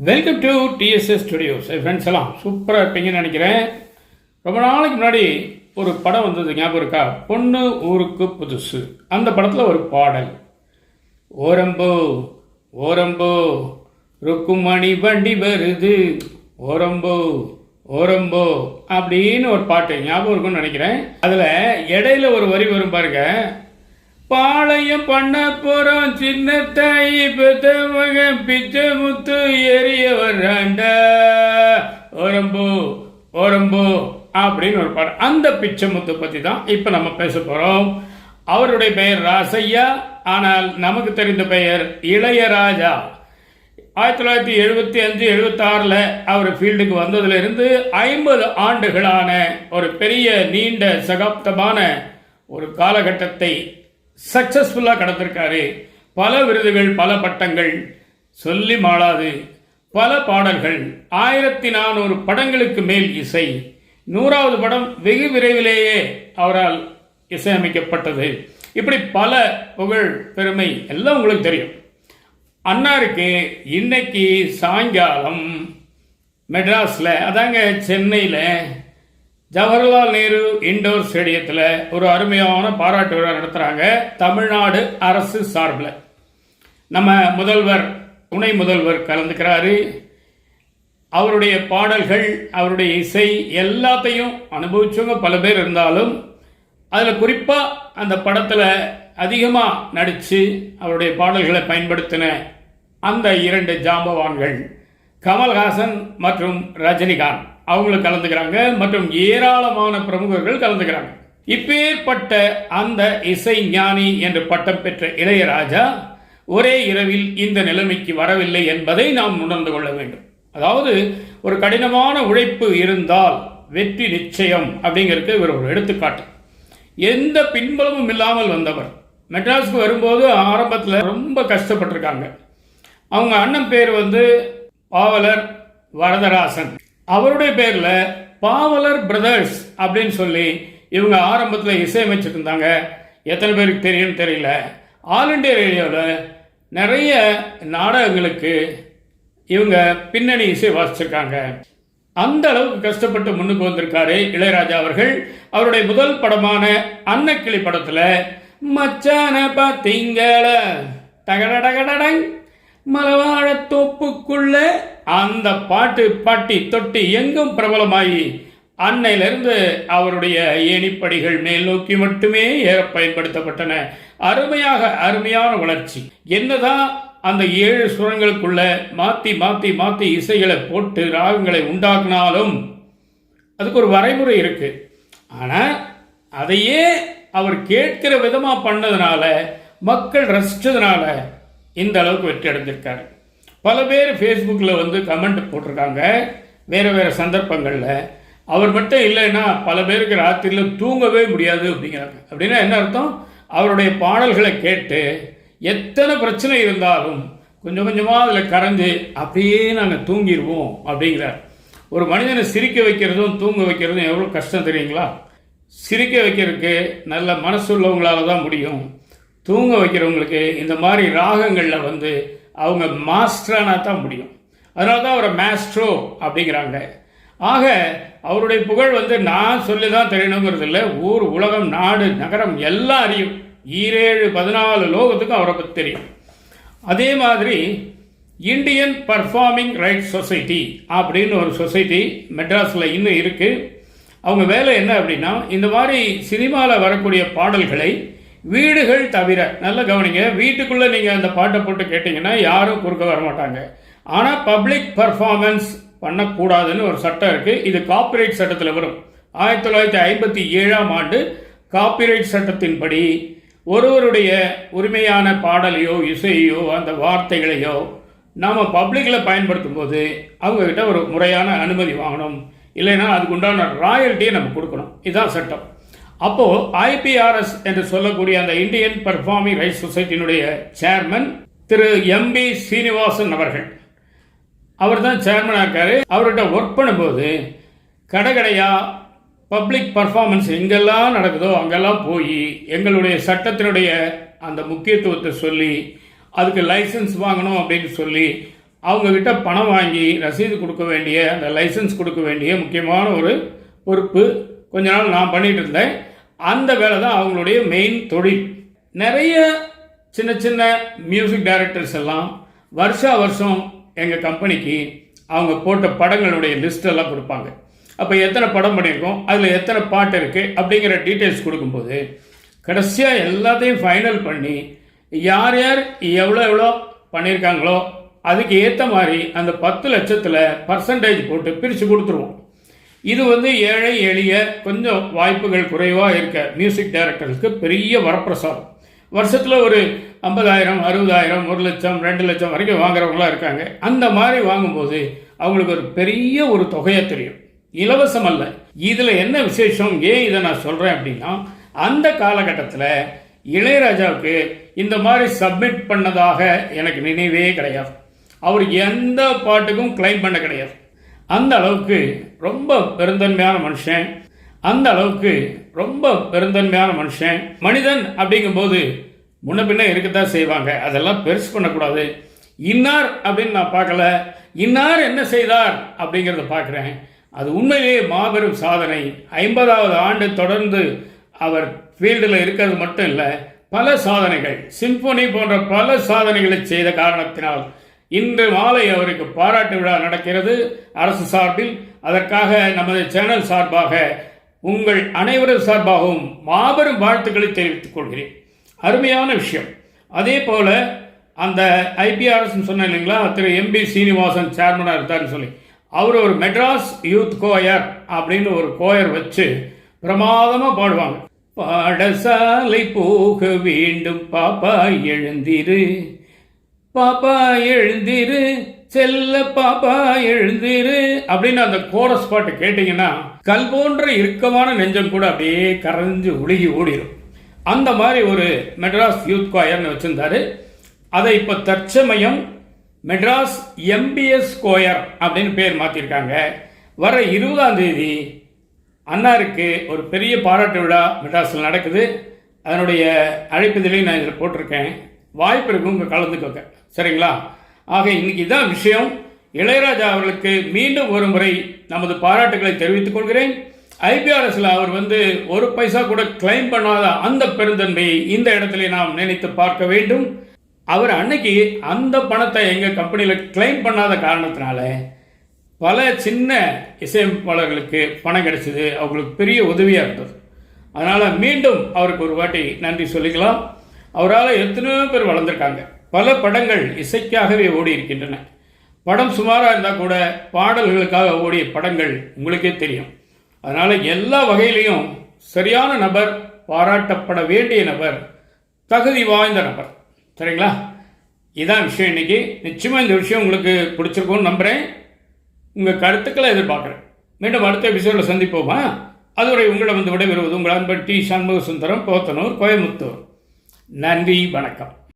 Welcome to DSS studios friends எல்லாம் சூப்பராக இருப்பீங்கன்னு நினைக்கிறேன். ரொம்ப நாளைக்கு முன்னாடி ஒரு படம் வந்தது ஞாபகம் இருக்கா? பொண்ணு ஊருக்கு புதுசு. அந்த படத்தில் ஒரு பாடல். ஓரம்போ ஓரம்போ ருக்குமணி வண்டி வருது. ஓரம்போ ஓரம்போ அப்படின்னு ஒரு பாட்டு ஞாபகம் இருக்கும்னு நினைக்கிறேன். அதில் இடையில ஒரு வரி வரும் பாருங்க. பாளையம் பண்ண போறோம் சின்ன தாயி பெத்த மகன் பிச்சை முத்து எரியவர் ஒரம்போ ஒரம்போ அப்படின்னு ஒரு பாடம் அந்த பிச்சை முத்து பத்தி தான் இப்ப நம்ம பேச போறோம். அவருடைய பெயர் ராசையா ஆனால் நமக்கு தெரிந்த பெயர் இளையராஜா. ஆயிரத்தி தொள்ளாயிரத்தி எழுபத்தி அஞ்சு எழுபத்தாறில் அவர் ஃபீல்டுக்கு வந்ததுலேருந்து ஐம்பது ஆண்டுகளான ஒரு பெரிய நீண்ட சகாப்தமான ஒரு காலகட்டத்தை சக்சஸ்ஃபுல்லாக கடந்திருக்காரு. பல விருதுகள் பல பட்டங்கள். சொல்லி மாளாது. பல பாடல்கள். ஆயிரத்தி நானூறு படங்களுக்கு மேல் இசை. நூறாவது படம் வெகு விரைவிலேயே அவரால் இசையமைக்கப்பட்டது. இப்படி பல புகழ் பெருமை எல்லாம் உங்களுக்கு தெரியும். அன்னாருக்கு இன்னைக்கு சாயங்காலம் மெட்ராஸில் அதாங்க சென்னையில் ஜவஹர்லால் நேரு இண்டோர் ஸ்டேடியத்தில் ஒரு அருமையான பாராட்டு விழா நடத்துகிறாங்க தமிழ்நாடு அரசு சார்பில். நம்ம முதல்வர் துணை முதல்வர் கலந்துக்கிறாரு. அவருடைய பாடல்கள் அவருடைய இசை எல்லாத்தையும் அனுபவிச்சவங்க பல பேர் இருந்தாலும் அதில் குறிப்பாக அந்த படத்தில் அதிகமாக நடித்து அவருடைய பாடல்களை பயன்படுத்தின அந்த இரண்டு ஜாம்பவான்கள் கமல்ஹாசன் மற்றும் ரஜினிகாந்த். அவங்களும் கலந்துக்கிறாங்க மற்றும் ஏராளமான பிரமுகர்கள் கலந்துக்கிறாங்க. இப்பேற்பட்ட அந்த இசை ஞானி என்று பட்டம் பெற்ற இளையராஜா ஒரே இரவில் இந்த நிலைமைக்கு வரவில்லை என்பதை நாம் உணர்ந்து கொள்ள வேண்டும். அதாவது ஒரு கடினமான உழைப்பு இருந்தால் வெற்றி நிச்சயம் அப்படிங்கிறதுக்கு இவர் ஒரு எடுத்துக்காட்டு. எந்த பின்பலமும் இல்லாமல் வந்தவர். மெட்ராஸ்க்கு வரும்போது ஆரம்பத்தில் ரொம்ப கஷ்டப்பட்டிருக்காங்க. அவங்க அண்ணன் பேர் வந்து பாவலர் வரதராசன். அவருடைய பேரில் பாவலர் பிரதர்ஸ் அப்படின்னு சொல்லி இவங்க ஆரம்பத்தில் இசையமைச்சிட்டு இருந்தாங்க எத்தனை பேருக்கு தெரியும்னு தெரியல. ஆல் இண்டியா ரேடியோவில் நிறைய நாடகங்களுக்கு இவங்க பின்னணி இசை வாசிச்சிருக்காங்க. அந்த அளவுக்கு கஷ்டப்பட்டு முன்னுக்கு வந்திருக்காரு இளையராஜா அவர்கள். அவருடைய முதல் படமான அன்னக்கிளி படத்தில் மச்சான பாத்தீங்கள? டகடடகடடங் மலவாழ தோப்புக்குள்ள அந்த பாட்டு பாட்டி தொட்டி எங்கும் பிரபலமாகி அன்னையிலிருந்து அவருடைய ஏணிப்படிகள் மேல் நோக்கி மட்டுமே ஏற பயன்படுத்தப்பட்டன. அருமையாக அருமையான வளர்ச்சி. என்னதான் அந்த ஏழு சுரங்களுக்குள்ள மாத்தி மாத்தி மாத்தி இசைகளை போட்டு ராகங்களை உண்டாக்குனாலும் அதுக்கு ஒரு வரைமுறை இருக்கு. ஆனா அதையே அவர் கேட்கிற விதமா பண்ணதுனால மக்கள் ரசிச்சதுனால இந்த அளவுக்கு வெற்றி அடைஞ்சிருக்காரு. பல பேர் ஃபேஸ்புக்கில் வந்து கமெண்ட் போட்டிருக்காங்க. வேறு வேறு சந்தர்ப்பங்களில். அவர் மட்டும் இல்லைன்னா பல பேருக்கு ராத்திரியில் தூங்கவே முடியாது அப்படிங்கிறாங்க. அப்படின்னா என்ன அர்த்தம்? அவருடைய பாடல்களை கேட்டு எத்தனை பிரச்சனை இருந்தாலும் கொஞ்சம் கொஞ்சமாக அதில் கரைஞ்சு அப்படியே நாங்கள் தூங்கிடுவோம் அப்படிங்கிறார். ஒரு மனிதனை சிரிக்க வைக்கிறதும் தூங்க வைக்கிறதும் எவ்வளோ கஷ்டம் தெரியுங்களா? சிரிக்க வைக்கிறதுக்கு நல்ல மனசு உள்ளவங்களால தான் முடியும். தூங்க வைக்கிறவங்களுக்கு இந்த மாதிரி ராகங்களில் வந்து அவங்க மாஸ்டரானா தான் முடியும். அதனால தான் அவரை மேஸ்ட்ரோ அப்படிங்கிறாங்க. ஆக அவருடைய புகழ் வந்து நான் சொல்லி தான் தெரியணுங்கிறது இல்லை. ஊர் உலகம் நாடு நகரம் எல்லாம் அறியும் ஈரேழு பதினாலு லோகத்துக்கும் அவரை பற்றி தெரியும். அதே மாதிரி இந்தியன் பர்ஃபார்மிங் ரைட்ஸ் சொசைட்டி அப்படின்னு ஒரு சொசைட்டி மெட்ராஸில் இன்னும் இருக்குது அவங்க வேலை என்ன அப்படின்னா இந்த மாதிரி சினிமாவில் வரக்கூடிய பாடல்களை வீடுகள் தவிர நல்ல கவனிங்க வீட்டுக்குள்ளே நீங்கள் அந்த பாட்டை போட்டு கேட்டிங்கன்னா யாரும் குறுக்க வர மாட்டாங்க. ஆனால் பப்ளிக் பர்ஃபார்மன்ஸ் பண்ணக்கூடாதுன்னு ஒரு சட்டம் இருக்குது இது காப்பிரைட் சட்டத்தில் வரும். ஆயிரத்தி தொள்ளாயிரத்தி ஐம்பத்தி ஏழாம் ஆண்டு காப்பிரைட் சட்டத்தின்படி ஒருவருடைய உரிமையான பாடலையோ இசையோ அந்த வார்த்தைகளையோ நாம் பப்ளிக்கில் பயன்படுத்தும் போது அவங்கக்கிட்ட ஒரு முறையான அனுமதி வாங்கணும். இல்லைன்னா அதுக்குண்டான ராயல்ட்டியை நம்ம கொடுக்கணும். இதுதான் சட்டம். அப்போது ஐபிஆர்எஸ் என்று சொல்லக்கூடிய அந்த இந்தியன் பர்ஃபார்மிங் ரைட்ஸ் சொசைட்டியினுடைய சேர்மன் திரு எம்பி சீனிவாசன் அவர்கள். அவர் தான் சேர்மனாக இருக்காரு அவர்கிட்ட ஒர்க் பண்ணும்போது கடைக்கடையா பப்ளிக் பர்ஃபார்மன்ஸ் எங்கெல்லாம் நடக்குதோ அங்கெல்லாம் போய் எங்களுடைய சட்டத்தினுடைய அந்த முக்கியத்துவத்தை சொல்லி அதுக்கு லைசன்ஸ் வாங்கணும் அப்படின்னு சொல்லி அவங்கக்கிட்ட பணம் வாங்கி ரசீது கொடுக்க வேண்டிய அந்த லைசன்ஸ் கொடுக்க வேண்டிய முக்கியமான ஒரு பொறுப்பு கொஞ்ச நாள் நான் பண்ணிகிட்டு இருந்தேன். அந்த வேலை தான் அவங்களுடைய மெயின் தொழில். நிறைய சின்ன சின்ன மியூசிக் டைரக்டர்ஸ் எல்லாம் வருஷா வருஷம் எங்கள் கம்பெனிக்கு அவங்க போட்ட படங்களுடைய லிஸ்டெல்லாம் கொடுப்பாங்க. அப்போ எத்தனை படம் பண்ணியிருக்கோம்? அதில் எத்தனை பாட்டு இருக்குது அப்படிங்கிற டீட்டெயில்ஸ் கொடுக்கும்போது கடைசியாக எல்லாத்தையும் ஃபைனல் பண்ணி யார் யார் எவ்வளோ எவ்வளோ பண்ணியிருக்காங்களோ அதுக்கு ஏற்ற மாதிரி அந்த பத்து லட்சத்தில் பர்சன்டேஜ் போட்டு பிரித்து கொடுத்துருவோம். இது வந்து ஏழை எளிய கொஞ்சம் வாய்ப்புகள் குறைவாக இருக்க மியூசிக் டைரக்டருக்கு பெரிய வரப்பிரசாதம். வருஷத்தில் ஒரு ஐம்பதாயிரம் அறுபதாயிரம் ஒரு லட்சம் ரெண்டு லட்சம் வரைக்கும் வாங்குறவங்களாம் இருக்காங்க. அந்த மாதிரி வாங்கும்போது அவங்களுக்கு ஒரு பெரிய ஒரு தொகையை தெரியும். இலவசம் அல்ல. இதில் என்ன விசேஷம்? ஏன் இதை நான் சொல்கிறேன் அப்படின்னா அந்த காலகட்டத்தில் இளையராஜாவுக்கு இந்த மாதிரி சப்மிட் பண்ணதாக எனக்கு நினைவே கிடையாது. அவர் எந்த பாட்டுக்கும் கிளைம் பண்ண கிடையாது. அந்த அளவுக்கு ரொம்ப பெருந்தன்மையான மனுஷன். அந்த அளவுக்கு ரொம்ப பெருந்தன்மையான மனுஷன். மனிதன் அப்படிங்கும்போது முன்ன பின்ன இருக்கத்தான் செய்வாங்க. அதெல்லாம் பெருசு பண்ணக்கூடாது. இன்னார் அப்படின்னு நான் பார்க்கல. இன்னார் என்ன செய்தார் அப்படிங்கிறத பார்க்குறேன். அது உண்மையிலேயே மாபெரும் சாதனை. ஐம்பதாவது ஆண்டு தொடர்ந்து அவர் ஃபீல்டில் இருக்கிறது மட்டும் இல்லை பல சாதனைகள். சிம்போனி போன்ற பல சாதனைகளை செய்த காரணத்தினால் இன்று மாலை அவருக்கு பாராட்டு விழா நடக்கிறது. அரசு சார்பில் அதற்காக நமது சேனல் சார்பாக உங்கள் அனைவரும் சார்பாகவும் மாபெரும் வாழ்த்துக்களை தெரிவித்துக் கொள்கிறேன். அருமையான விஷயம். அதே போல அந்த ஐபிஆர்எஸ் சொன்னேன் இல்லைங்களா? திரு எம்பி சீனிவாசன் சேர்மனாக இருந்தார்னு சொல்லி. அவர் ஒரு மெட்ராஸ் யூத் கோயர் அப்படின்னு ஒரு கோயர் வச்சு பிரமாதமாக பாடுவாங்க. பாடசாலை போக வேண்டும் பாப்பா எழுந்திரு. பாப்பா எழுந்திரு செல்ல பாப்பா எழுந்திரு அப்படின்னு அந்த கோரஸ் பாட்டு கேட்டீங்கன்னா கல் போன்ற இறுக்கமான நெஞ்சம் கூட அப்படியே கரைஞ்சு உழுகி ஓடிடும் அந்த மாதிரி ஒரு மெட்ராஸ் யூத் கோயர்னு வச்சிருந்தாரு. அதை இப்போ தற்சமயம் மெட்ராஸ் எம்பிஎஸ் கோயர் அப்படின்னு பேர் மாற்றிருக்காங்க வர இருபதாம் தேதி அண்ணாருக்கு ஒரு பெரிய பாராட்டு விழா மெட்ராஸில் நடக்குது. அதனுடைய அழைப்புதலையும் நான் இதில் போட்டிருக்கேன். வாய்ப்பு இருக்கும் இங்கே கலந்துக்கோங்க. சரிங்களா? ஆக இன்னைக்கு தான் விஷயம். இளையராஜா அவர்களுக்கு மீண்டும் ஒரு முறை நமது பாராட்டுகளை தெரிவித்துக் கொள்கிறேன். ஐபிஆர்எஸ்ல அவர் வந்து ஒரு பைசா கூட கிளைம் பண்ணாத அந்த பெருந்தன்மையை இந்த இடத்துல நாம் நினைத்து பார்க்க வேண்டும். அவர் அன்னைக்கு அந்த பணத்தை எங்கள் கம்பெனியில் கிளைம் பண்ணாத காரணத்தினால பல சின்ன இசையமைப்பாளர்களுக்கு பணம் கிடைச்சது. அவங்களுக்கு பெரிய உதவியாக இருந்தது. அதனால் மீண்டும் அவருக்கு ஒரு வாட்டி நன்றி சொல்லிக்கலாம். அவரால் எத்தனையோ பேர் வளர்ந்துருக்காங்க. பல படங்கள் இசைக்காகவே ஓடி இருக்கின்றன படம் சுமாராக இருந்தால் கூட பாடல்களுக்காக ஓடிய படங்கள் உங்களுக்கே தெரியும். அதனால் எல்லா வகையிலையும் சரியான நபர் பாராட்டப்பட வேண்டிய நபர் தகுதி வாய்ந்த நபர். சரிங்களா? இதான் விஷயம் இன்றைக்கி நிச்சயமாக இந்த விஷயம் உங்களுக்கு பிடிச்சிருக்கும்னு நம்புகிறேன் உங்கள் கருத்துக்களை எதிர்பார்க்குறேன். மீண்டும் அடுத்த எபிசோடில் சந்திப்போமா? அதுவரை உங்களை வந்து விடைபெறுவது உங்கள் அன்பன் டி. சண்முக சுந்தரம் போத்தனூர் கோயமுத்தூர் நன்றி வணக்கம்.